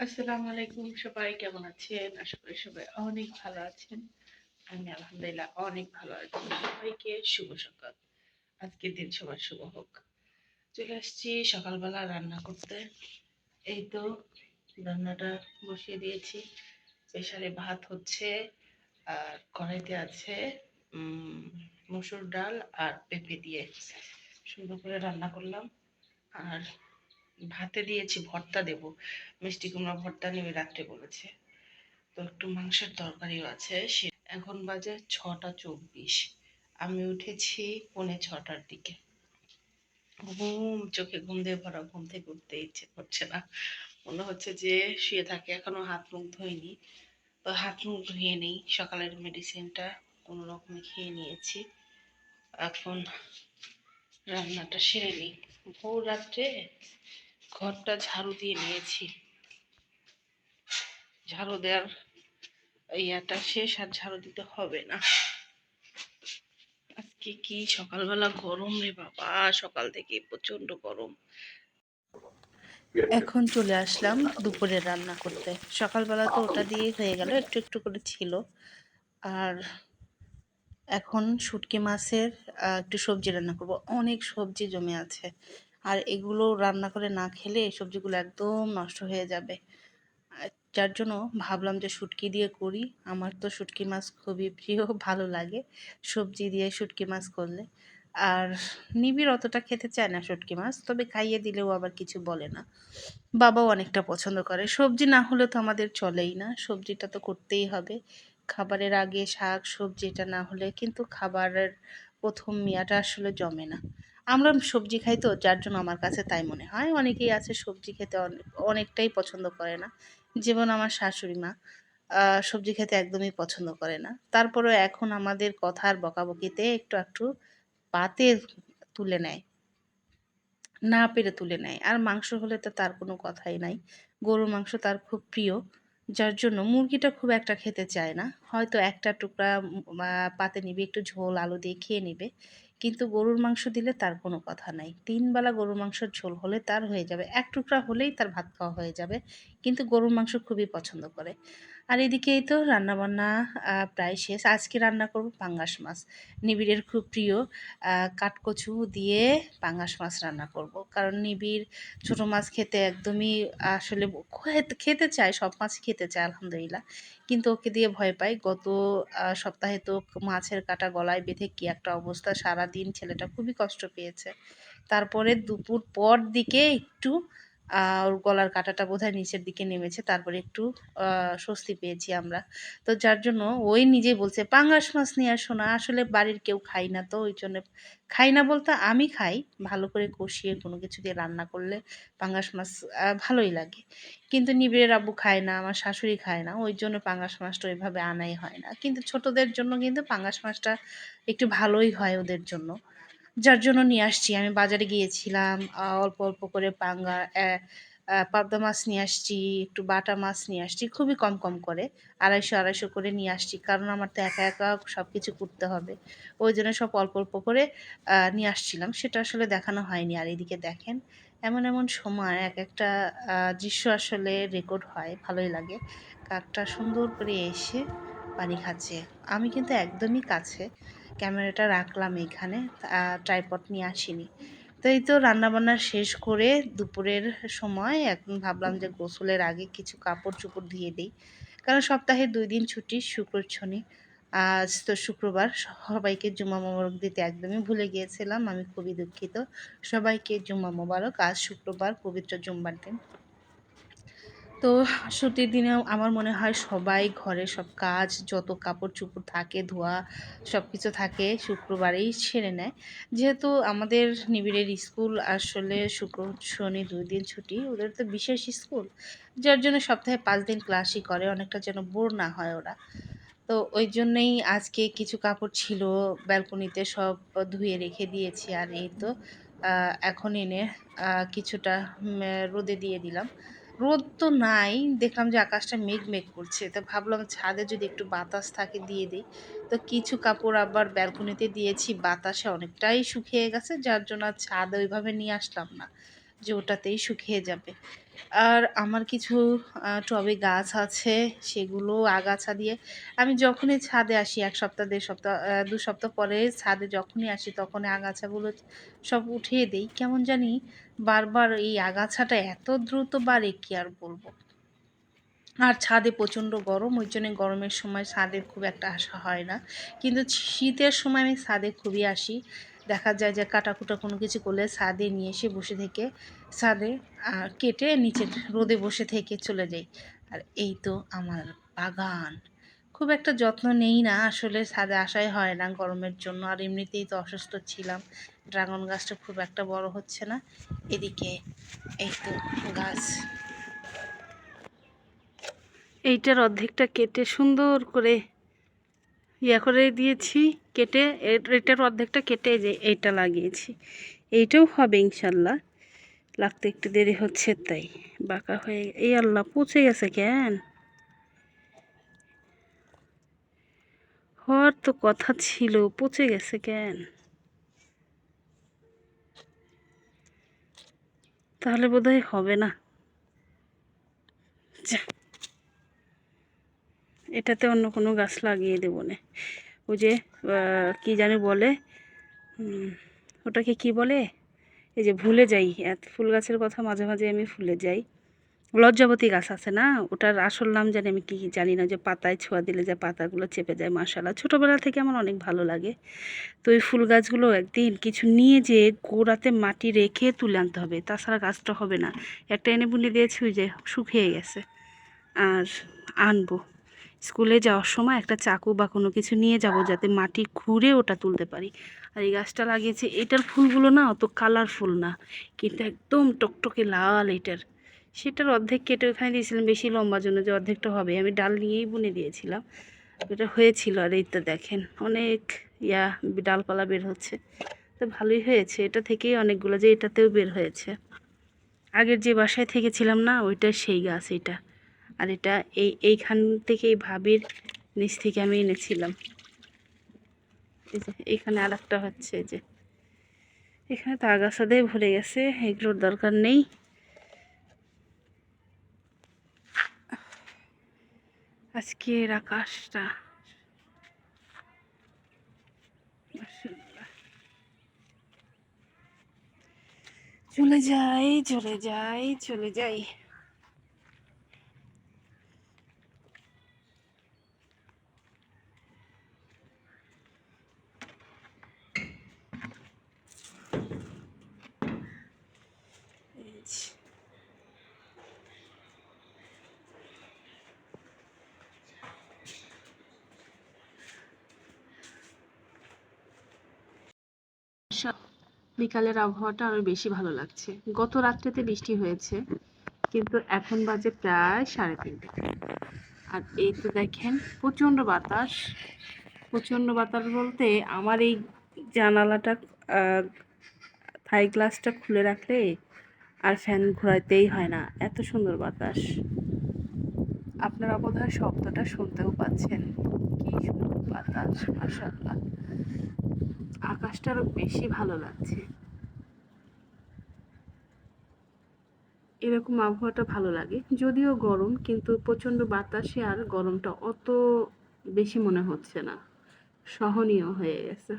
আসসালামু আলাইকুম, সবাই কেমন আছেন? আশা করি সবাই অনেক ভালো আছেন। আমি আলহামদুলিল্লাহ অনেক ভালো আছি। সবাইকে শুভ সকাল। আজকের দিন সবার শুভ হোক। চলে আসছি সকালবেলা রান্না করতে। এই তো রান্নাটা বসিয়ে দিয়েছি। প্রেশারে ভাত হচ্ছে, আর কড়াইতে আছে মসুর ডাল আর পেঁপে দিয়ে সুন্দর করে রান্না করলাম। আর ভাতে দিয়েছি, ভর্তা দেব। মিষ্টি কুমড়া ভর্তা নেবে রাত্রে বলেছে। তো একটু মাংসের তরকারিও আছে। সে এখন বাজে ছটা চব্বিশ। আমি উঠেছি পৌনে ছটার দিকে। ঘুম, চোখে ঘুম দিয়ে ভরা, ঘুম থেকে উঠতে ইচ্ছে করছে না। মনে হচ্ছে যে শুয়ে থাকে, এখনও হাত মুখ ধুইনি। তো হাত মুখ ধুয়ে নেই। সকালের মেডিসিনটা কোনো রকমে খেয়ে নিয়েছি। এখন রান্নাটা সেরে নিই। ভোর রাত্রে ঘরটা ঝাড়ু দিয়ে নিয়েছি। ঝাড়ু দেওয়ার ইয়াটা শেষ আর ঝাড়ু দিতে হবে না। আজকে কি সকালবেলা গরম রে বাবা? সকাল থেকে প্রচণ্ড গরম। এখন চলে আসলাম দুপুরে রান্না করতে। সকালবেলা তো ওটা দিয়ে হয়ে গেল, একটু একটু করে ছিল। আর এখন শুটকি মাছের একটু সবজি রান্না করব। অনেক সবজি জমে আছে। আর এগুলো রান্না করে না খেলে এই সবজিগুলো একদম নষ্ট হয়ে যাবে। যার জন্য ভাবলাম যে শুটকি দিয়ে করি। আমার তো শুটকি মাছ খুবই প্রিয়, ভালো লাগে সবজি দিয়ে শুটকি মাছ করলে। আর নিবিড় অতটা খেতে চায় না শুটকি মাছ, তবে খাইয়ে দিলেও আবার কিছু বলে না। বাবাও অনেকটা পছন্দ করে। সবজি না হলে তো আমাদের চলেই না। সবজিটা তো করতেই হবে। খাবারের আগে শাক, সবজি এটা না হলে কিন্তু খাবারের প্রথম মিয়াটা আসলে জমে না। আমরা সবজি খাই তো, যার জন্য আমার কাছে তাই মনে হয়। অনেকেই আছে সবজি খেতে অনেক অনেকটাই পছন্দ করে না। যেমন আমার শাশুড়ি মা সবজি খেতে একদমই পছন্দ করে না। তারপরেও এখন আমাদের কথার বকাবকিতে একটু একটু পাতে তুলে নেয়। না পেরে তুলে নেয়। আর মাংস হলে তো তার কোনো কথাই নাই। গরুর মাংস তার খুব প্রিয়। যার জন্য মুরগিটা খুব একটা খেতে চায় না। হয়তো একটা টুকরা পাতে নিবে, একটু ঝোল, আলু দিয়ে খেয়ে নেবে। কিন্তু গরুর মাংস দিলে তার কোনো কথা নাই। তিন বেলা গরুর মাংসের ঝোল হলে তার হয়ে যাবে। এক টুকরা হলেই তার ভাত খাওয়া হয়ে যাবে। কিন্তু গরুর মাংস খুবই পছন্দ করে। আর এদিকেই তো রান্নাবান্না প্রায় শেষ। আজকে রান্না করব পাঙ্গাস মাছ। নিবিড়ের খুব প্রিয় কাঠকচু দিয়ে পাঙ্গাস মাছ রান্না করব। কারণ নিবিড় ছোট মাছ খেতে একদমই আসলে খেতে চায়, সব মাছ খেতে চায়, আলহামদুলিল্লাহ। কিন্তু ওকে দিয়ে ভয় পাই। গত সপ্তাহে তো মাছের কাটা গলায় বেঁধে কি একটা অবস্থা। সারা দিন ছেলেটা খুবই কষ্ট পেয়েছে। তারপরে দুপুর পর দিকে একটু ওর গলার কাঁটাটা বোধহয় নিচের দিকে নেমেছে, তারপরে একটু স্বস্তি পেয়েছি আমরা। তো যার জন্য ওই নিজেই বলছে, পাঙ্গাস মাছ নিয়ে আসো না, আসলে বাড়ির কেউ খাই না তো, ওই জন্য খাই না বলতে আমি খাই, ভালো করে কষিয়ে কোনো কিছু দিয়ে রান্না করলে পাঙ্গাস মাছ ভালোই লাগে। কিন্তু নিবিড়ের আব্বু খায় না, আমার শাশুড়ি খায় না, ওই জন্য পাঙ্গাস মাছটা ওইভাবে আনাই হয় না। কিন্তু ছোটদের জন্য কিন্তু পাঙ্গাস মাছটা একটু ভালোই হয় ওদের জন্য। যার জন্য নিয়ে আসছি। আমি বাজারে গিয়েছিলাম অল্প অল্প করে পাঙ্গা পাবদা মাছ নিয়ে আসছি, একটু বাটা মাছ নিয়ে আসছি, খুবই কম কম করে, আড়াইশো আড়াইশো করে নিয়ে আসছি, কারণ আমার তো একা একা সব কিছু করতে হবে। ওই জন্য সব অল্প অল্প করে নিয়ে আসছিলাম, সেটা আসলে দেখানো হয়নি, আর এদিকে দেখেন, এমন এমন সময় এক একটা দৃশ্য আসলে রেকর্ড হয়, ভালোই লাগে। কাকটা সুন্দর করে এসে পানি খাচ্ছে। আমি কিন্তু একদমই কাছে ক্যামেরাটা রাখলাম এখানে ট্রাইপড নিয়ে আসিনি। তো এই তো রান্নাবান্না শেষ করে দুপুরের সময় এখন ভাবলাম যে গোসলের আগে কিছু কাপড় চোপড় ধুয়ে দিই। কারণ সপ্তাহে দুই দিন ছুটি, শুক্র শনি, আজ তো শুক্রবার, সবাইকে জুম্মা মোবারক দিতে একদমই ভুলে গিয়েছিলাম, আমি খুবই দুঃখিত। সবাইকে জুম্মা মোবারক, আজ শুক্রবার পবিত্র জুম্মার দিন। তো ছুটির দিনে আমার মনে হয় সবাই ঘরে সব কাজ, যত কাপড় চোপড় থাকে, ধোয়া সব কিছু থাকে, শুক্রবারেই সেরে নেয়। যেহেতু আমাদের নিবিড়ের স্কুল আসলে শুক্র, শনি দুই দিন ছুটি, ওদের তো বিশেষ স্কুল, যার জন্য সপ্তাহে পাঁচ দিন ক্লাসই করে, অনেকটা যেন বোর না হয় ওরা। তো ওই জন্যেই আজকে কিছু কাপড় ছিল, ব্যালকনিতে সব ধুয়ে রেখে দিয়েছি, আর এই তো এখন এনে কিছুটা রোদে দিয়ে দিলাম। রোদ তো নাই, দেখলাম যে আকাশটা মেঘ মেঘ করছে। তো ভাবলাম ছাদে যদি একটু বাতাস থাকে দিয়ে দিই। তো কিছু কাপড় আবার ব্যালকনিতে দিয়েছি, বাতাসে অনেকটাই শুকিয়ে গেছে, যার জন্য ছাদে ওইভাবে নিয়ে আসলাম না, যে ওটাতেই শুকিয়ে যাবে। আর আমার কিছু টবে গাছ আছে, সেগুলো আগাছা দিয়ে আমি যখনই ছাদে আসি, এক সপ্তাহ, দেড় সপ্তাহ দু সপ্তাহ পরে ছাদে যখনই আসি তখন আগাছাগুলো সব উঠিয়ে দিই। কেমন জানি বারবার এই আগাছাটা এত দ্রুত বাড়ে, কি আর বলব? আর ছাদে প্রচণ্ড গরম, ওই জন্য গরমের সময় ছাদে খুব একটা আসা হয় না। কিন্তু শীতের সময় আমি ছাদে খুবই আসি। দেখা যায় যে কাটাকুটা কোনো কিছু করলে ছাদে নিয়ে এসে বসে থেকে ছাদে কেটে নিচে রোদে বসে থেকে চলে যাই। আর এই তো আমার বাগান। খুব একটা যত্ন নেই না, আসলে ছাদে আসাই হয় না গরমের জন্য। আর এমনিতেই তো অসুস্থ ছিলাম। ড্রাগন গাছটা খুব একটা বড় হচ্ছে না। এদিকে এই তো গাছ। এইটার অর্ধেকটা কেটে সুন্দর করে ইয়া করে দিয়েছি, কেটে এটার অর্ধেকটা কেটে যে এইটা লাগিয়েছি। এইটাও হবে ইনশাল্লাহ। লাগতে একটু দেরি হচ্ছে তাই, বাঁকা হয়ে এই আল্লাহ, পচে গেছে কেন? হওয়ার তো কথা ছিল, পচে গেছে কেন? তাহলে বোধহয় হবে না। এটাতে অন্য কোনো গাছ লাগিয়ে দেবো না। ওই যে কি জানি বলে? ওটাকে কি বলে? এই যে ভুলে যাই, এত ফুল গাছের কথা মাঝে মাঝে আমি ভুলে যাই। লজ্জাবতী গাছ আছে না? ওটার আসল নাম জানি আমি কি জানি না। যে পাতায় ছোঁয়া দিলে যে পাতাগুলো চেপে যায় মাশাল্লাহ ছোটোবেলা থেকে আমার অনেক ভালো লাগে। তো ওই ফুল গাছগুলো একদিন কিছু নিয়ে যে গোড়াতে মাটি রেখে তুলে আনতে হবে। তাছাড়া গাছটা হবে না। একটা এনে বুনে দিয়েছি, ওই যে শুকিয়ে গেছে। আর আনব। স্কুলে যাওয়ার সময় একটা চাকু বা কোনো কিছু নিয়ে যাব যাতে মাটি খুঁড়ে ওটা তুলতে পারি। আর এই গাছটা লাগিয়েছি, এটার ফুলগুলো না অত কালারফুল না, কিন্তু একদম টকটকে লাল এটার। সেটার অর্ধেক কেটে ওখানে দিয়েছিলাম, বেশি লম্বা জন্য যে অর্ধেকটা হবে, আমি ডাল নিয়েই বুনে দিয়েছিলাম। এটা হয়েছিল আর এই তো দেখেন, অনেক ইয়া ডালপালা বের হচ্ছে। তো ভালোই হয়েছে, এটা থেকেই অনেকগুলো যে এটাতেও বের হয়েছে। আগের যে বাসায় থেকেছিলাম না, ওইটা সেই গাছ, এটা। আর এটা এই, এইখান থেকে এই ভাবির নিচ থেকে আমি এনেছিলাম। এই যে এইখানে আর একটা হচ্ছে যে, এখানে তো আগাছা দিয়ে ভরে গেছে, এগুলোর দরকার নেই। আজকের আকাশটা। চলে যাই চলে যাই চলে যাই এই যে। সা- বিকালের আবহাওয়াটা আরও বেশি ভালো লাগছে। গত রাত্রেতে বৃষ্টি হয়েছে, কিন্তু এখন বাজে প্রায় সাড়ে তিনটে। আর এই তো দেখেন, প্রচণ্ড বাতাস। প্রচণ্ড বাতাস বলতে আমার এই জানালাটা থাই গ্লাসটা খুলে রাখলে আর ফ্যান ঘোরাতেই হয় না। এত সুন্দর বাতাস। আপনারা বোধহয় শব্দটা শুনতেও পাচ্ছেন। কি সুন্দর বাতাস, মাশাআল্লাহ। আকাশটা আরও বেশি ভালো লাগছে। এরকম আবহাওয়াটা ভালো লাগে। যদিও গরম, কিন্তু প্রচণ্ড বাতাসে আর গরমটা অত বেশি মনে হচ্ছে না। সহনীয় হয়ে গেছে।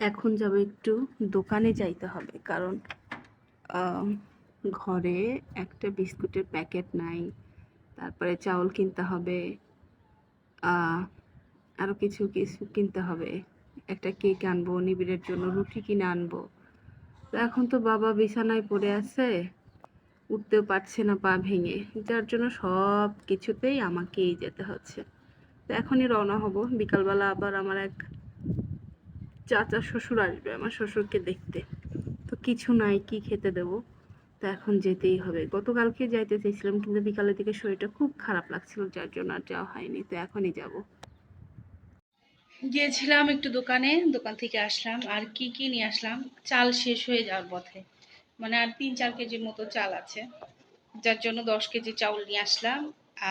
এখন যাব একটু দোকানে যাইতে হবে, কারণ ঘরে একটা বিস্কুটের প্যাকেট নাই, তারপরে চাউল কিনতে হবে আরও কিছু কিছু কিনতে হবে। একটা কেক আনব, নিবিড়ের জন্য রুটি কিনে আনব। তো এখন তো বাবা বিছানায় পড়ে আছে, উঠতেও পারছে না পা ভেঙে। যার জন্য সব কিছুতেই আমাকেই যেতে হচ্ছে। তো এখনই রওনা হব। বিকালবেলা আবার আমার এক চাচা শ্বশুর আসবে, আমার শ্বশুরকে দেখতে। তো কিছু নাই, কি খেতে দেবো? তো এখন যেতেই হবে। গতকালকে যাইতে চাইছিলাম কিন্তু বিকালের দিকে শরীরটা খুব খারাপ লাগছিল, যার জন্য আর যাওয়া হয়নি। তো এখনই যাব। গিয়েছিলাম একটু দোকানে, দোকান থেকে আসলাম। আর কি কি নিয়ে আসলাম? চাল শেষ হয়ে যাওয়ার পথে। মানে আর তিন চার কেজির মতো চাল আছে। যার জন্য দশ কেজি চাউল নিয়ে আসলাম।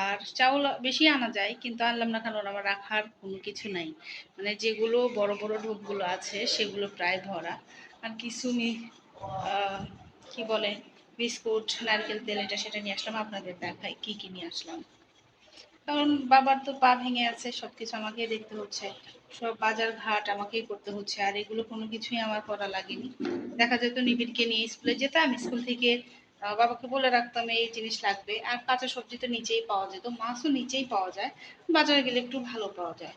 আর চাউল বেশি আনা যায়, কিন্তু আনলাম না কারণ আমার রাখার কোনো কিছু নাই। মানে যেগুলো বড় বড় ঢোকগুলো আছে, সেগুলো প্রায় ভরা আর কিছু কি বলে? বিস্কুট, নারকেল তেল, এটা সেটা নিয়ে আসলাম। আপনাদের দেখাই কি কি নিয়ে আসলাম। কারণ বাবার তো পা ভেঙে আছে, সবকিছু আমাকেই দেখতে হচ্ছে। সব বাজার ঘাট আমাকেই করতে হচ্ছে, আর এগুলো কোনো কিছুই আমার করা লাগেনি। দেখা যেত নিবিড়কে নিয়ে স্কুলে যেতাম, স্কুল থেকে বাবাকে বলে রাখতাম, এই জিনিস লাগবে। আর কাঁচা সবজি তো নিচেই পাওয়া যেত, মাছও নিচেই পাওয়া যায়, বাজারে গেলে একটু ভালো পাওয়া যায়।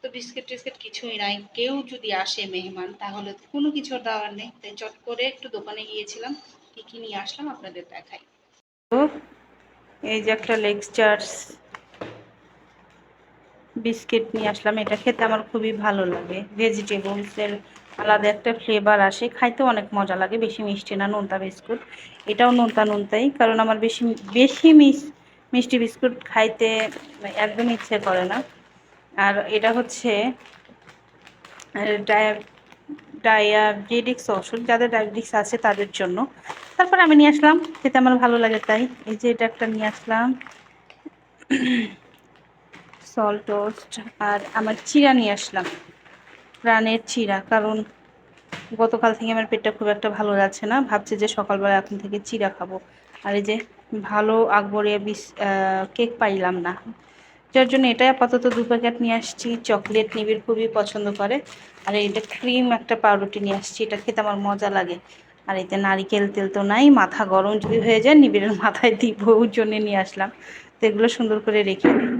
তো বিস্কিট টিস্কিট কিছুই নাই, কেউ যদি আসে মেহমান, তাহলে কোনো কিছুর দেওয়ার নেই। তাই চট করে একটু দোকানে গিয়েছিলাম, কি কি নিয়ে আসলাম আপনাদের দেখাই। এই যে একটা লেগস্টার্স বিস্কিট নিয়ে আসলাম। এটা খেতে আমার খুবই ভালো লাগে। ভেজিটেবলসের আলাদা একটা ফ্লেভার আসে। খাইতে অনেক মজা লাগে। বেশি মিষ্টি না, নোনতা বিস্কুট। এটাও নোনতা নোনতাই। কারণ আমার বেশি বেশি মিস, মিষ্টি বিস্কুট খাইতে একদম ইচ্ছে করে না। আর এটা হচ্ছে ডায়াবেটিক্স ওষুধ। যাদের ডায়াবেটিক্স আছে তাদের জন্য। তারপর আমি নিয়ে আসলাম। খেতে আমার ভালো লাগে তাই। এই যে এটা একটা নিয়ে আসলাম। সল্ট টোস্ট আর আমার চিরা নিয়ে আসলাম। প্রাণের চিরা কারণ গতকাল থেকে আমার পেটটা খুব একটা ভালো যাচ্ছে না। ভাবছি যে সকালবেলা এখন থেকে চিরা খাব। আর এই যে ভালো আকবরিয়া বিস কেক পাইলাম না। যার জন্য এটাই আপাতত দু প্যাকেট নিয়ে আসছি। চকলেট নিবিড় খুবই পছন্দ করে। আর এইটা ক্রিম একটা পাউরুটি নিয়ে আসছি, এটা খেতে আমার মজা লাগে। আর এতে নারিকেল তেল তো নাই, মাথা গরম যদি হয়ে যায়, নিবিড়ের মাথায় দিব ওর জন্যে নিয়ে আসলাম। তো এগুলো সুন্দর করে রেখে দিই।